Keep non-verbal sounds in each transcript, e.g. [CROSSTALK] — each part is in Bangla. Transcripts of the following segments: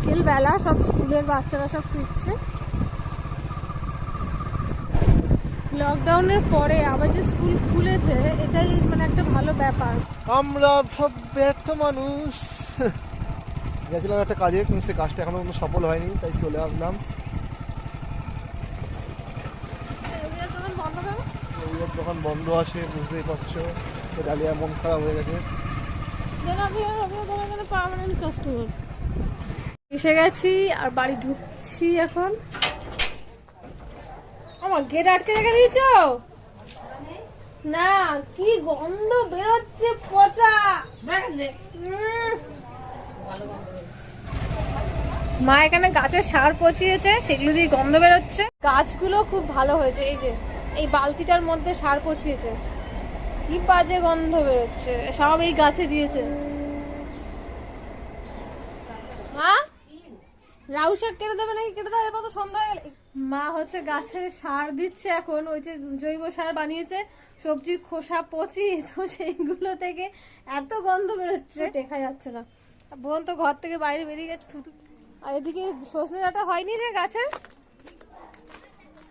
বিকেল বেলা সব স্কুলের বাচ্চারা সব ফিরছে। লকডাউনের পরে আবার যে স্কুল খুলেছে এটাই মানে একটা ভালো ব্যাপার। আমরা সব ব্যর্থ মানুষ। [LAUGHS] গেছিলাম একটা কাজে কিন্তু সে কাজটা এখনও কোনো সফল হয়নি তাই চলে আসলাম। ওইয়ের দোকান বন্ধ আছে বুঝতেই পারছ ডালিয়া মন খারাপ হয়ে গেছে। পার্মানেন্ট কাস্টমার এসে গেছি, আর বাড়ি ঢুকছি এখন। আমার গেট আটকে রেখে দিয়েছ? না, কি গন্ধ বেরোচ্ছে পচা। মা এখানে গাছের সার পচিয়েছে, সেগুলো দিয়ে গন্ধ বেরোচ্ছে। গাছগুলো খুব ভালো হয়েছে, এই যে, এই বালতিটার মধ্যে সার পচিয়েছে। কি বাজে গন্ধ বেরোচ্ছে, সব এই গাছে দিয়েছে মা লাউ শাক কেটে দেবে নাকি? কেটে দেবে এবার তো সন্ধ্যা হয়ে গেল। মা হচ্ছে গাছের সার দিচ্ছে এখন ওই যে জৈব সার বানিয়েছে সবজির খোসা পচি তো সেইগুলো থেকে এত গন্ধ বেরোচ্ছে। দেখা যাচ্ছে না। বোন তো ঘর থেকে বাইরে বেরিয়ে গেছে থুতু আর এদিকে সজনে ডাঁটা হয়নি রে গাছে?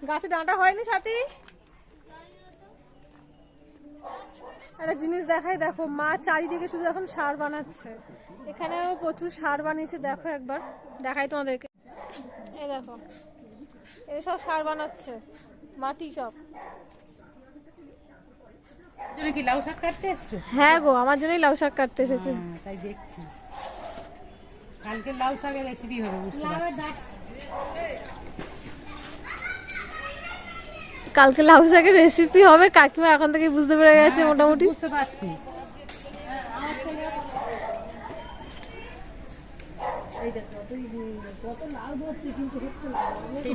গাছে ডাঁটা হয়নি সাথী? একটা জিনিস দেখাই দেখো মা চারিদিকে শুধু এখন সার বানাচ্ছে। এখানেও প্রচুর সার বানিয়েছে দেখো একবার দেখাই তোমাদেরকে। এই দেখো এই সব সার বানাচ্ছে মাটি সব। তুমি কি লাউ শাক কাটতে এসছো? হ্যাঁ গো আমার জন্যই লাউ শাক কাটতে এসেছে। হ্যাঁ, তাই দেখছি। কালকে লাউ শাকের রেসিপি হবে বুঝতে পারছি। কালকে লাউ শাকের রেসিপি হবে। কাকিমা এখন থেকে বুঝতে পেরে গেছে মোটামুটি। বুঝতে পারছি।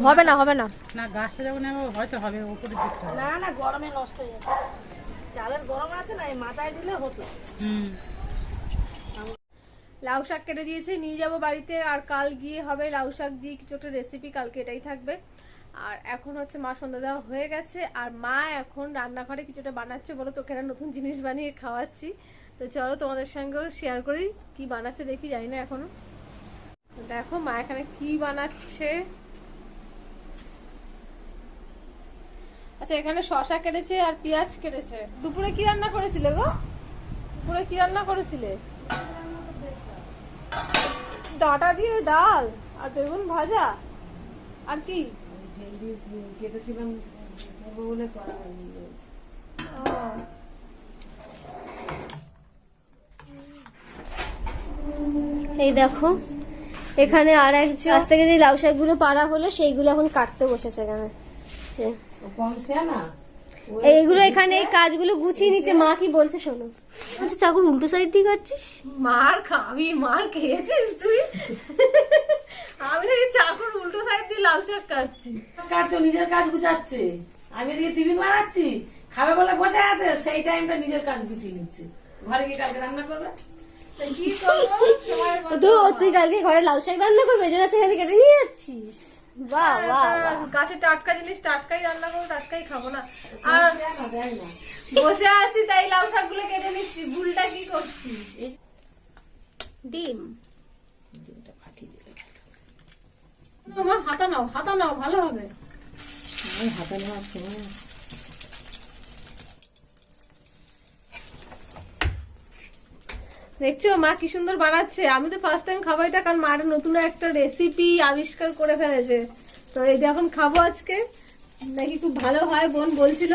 হবে না হবে না। না গাছটা যখন হয়তো হবে দিকটা না না গরমে নষ্ট হয়ে যাবে চালের গরম আছে না এই মাথায় দিলে হতো। হুম। লাউ শাক কেটে দিয়েছে নিয়ে যাব বাড়িতে। আর কাল গিয়ে হবে লাউ শাক দিয়ে কিছু একটা রেসিপি কালকে এটাই থাকবে। আর এখন হচ্ছে মা সন্ধ্যা দেওয়া হয়ে গেছে, আর মা এখন রান্নাঘরে কিছুটা বানাচ্ছে বলো তোকে নতুন জিনিস বানিয়ে খাওয়াচ্ছি। তো চলো তোমাদের সঙ্গেও শেয়ার করি, কি বানাচ্ছে দেখি, জানি না এখনও। দেখো মা এখানে কি বানাচ্ছে। আচ্ছা এখানে শশা কেটেছে আর পেঁয়াজ কেটেছে। দুপুরে কি রান্না করেছিলে গো? দুপুরে কি রান্না করেছিলে? ডাটা দিয়ে ডাল আর বেগুন ভাজা। আর কি? কেটেছিলাম বলে করা হয়নি। ও। এই দেখো এখানে আর একজন আজ থেকে যে লাউ শাকগুলো পাড়া হলো সেইগুলো এখন কাটতে বসেছে এখানে। যে কম সে না? এইগুলো এখানে এই কাজগুলো গুছিয়ে নিচ্ছে মা কি বলছে শোনো। আচ্ছা চাকুর উল্টো সাইড দিয়ে কাটছিস? মার খাবি মার খেয়েছিস তুই? আমি নাকি চাকুর উল্টো সাইড দিয়ে লাউ শাক কাটছি। কাটছো নিজের কাজ গুছাচ্ছে। আমি এদিকে টিফিন বানাচ্ছি খাবে বলে বসে আছে সেই টাইমটা নিজের কাজ গুছিয়ে নিচ্ছে। ঘরে গিয়ে কালকে রান্না করবে? তা কি করব? সময়ের মতো। তো তুই কালকে ঘরে লাউ শাক রান্না করবে? এজন্য আজকে কেটে নিয়ে যাচ্ছিস। বাহ বাহ বাহ। গাছে টাটকা জিনিস টাটকাই রান্না করব টাটকাই খাব না। আর। বসে আছি তাই লাউ শাকগুলো কেটে নিচ্ছি। ভুলটা কি করছি ডিম। হাতা নাও হাতা নাও ভালো হবে। হাতে নেওয়ার সময়। দেখছ মা কি সুন্দর বানাচ্ছে। আমি তো ফার্স্ট টাইম খাব এটা কারণ মার নতুন একটা রেসিপি আবিষ্কার করে ফেলেছে। তো এটা এখন খাব আজকে। নাকি খুব ভালো হয় বোন বলছিল।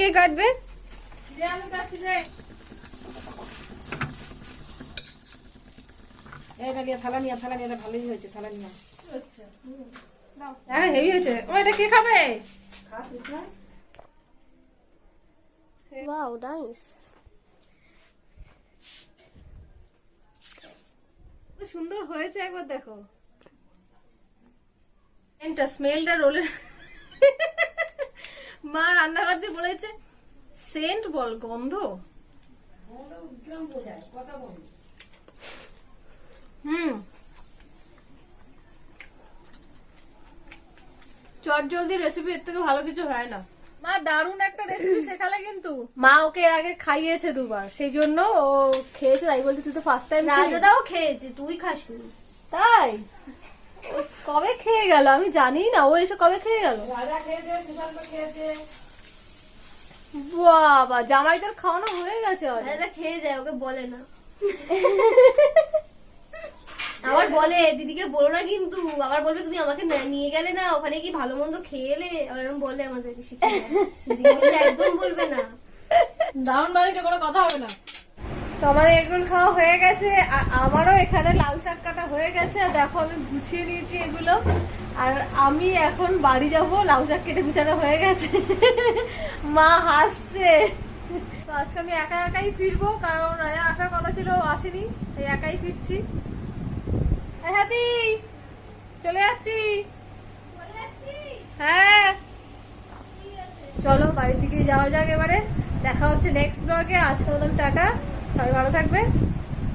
কে কাটবে? আমি কাটছি এটা নিয়ে থালা নিয়ে থালা নিয়ে ভালোই হয়েছে থালা নিয়ে। হ্যাঁ হেভি হয়েছে। ও এটা কে খাবে? ওয়াও নাইস সুন্দর হয়েছে একবার দেখো। এটা স্মেলটা রোলে মা রান্না করতে বলেছে সেন্ট বল গন্ধ। হুম। চট জলদি রেসিপি এর থেকে ভালো কিছু হয় না। মা দারুণ একটা রেসিপি শেখালে কিন্তু। মা ওকে এর আগে খাইয়েছে দুবার সেই জন্য ও খেয়েছে তাই বলছে তুই তো ফার্স্ট টাইম রাজাদাও খেয়েছে তুই খাসনি। তাই? কবে খেয়ে গেল? আমি জানি না ও এসে কবে খেয়ে গেল? রাজা খেয়েছে সুশান্ত খেয়েছে। বাবা জামাইদের খাওয়ানো হয়ে গেছে। রাজাদা খেয়ে যায় ওকে বলে না। [LAUGHS] বলে দিদিকে বলো না কিন্তু আবার বলবে তুমি আমাকে নিয়ে গেলে না ওখানে কি ভালো মন্দ খেয়ে এলে বলে আমাদেরকে বলছে, একদম বলবে না। দারুণ বাড়িতে কোনো কথা হবে না। তো আমাদের এগরোল খাওয়া হয়ে গেছে আর আমারও এখানে লাউ শাক কাটা হয়ে গেছে আর দেখো আমি গুছিয়ে নিয়েছি এগুলো। আর আমি এখন বাড়ি যাব লাউ শাক কেটে বিছানা হয়ে গেছে। মা হাসছে। তো আজকে আমি একা একাই ফিরবো কারণ রাজা আসার কথা ছিল আসেনি তাই একাই ফিরছি। এই চলে যাচ্ছি। হ্যাঁ। চলো বাড়ির দিকে যাওয়া যাক এবারে। দেখা হচ্ছে নেক্সট ব্লগে আজকে মতন টাটা। সবাই ভালো থাকবে।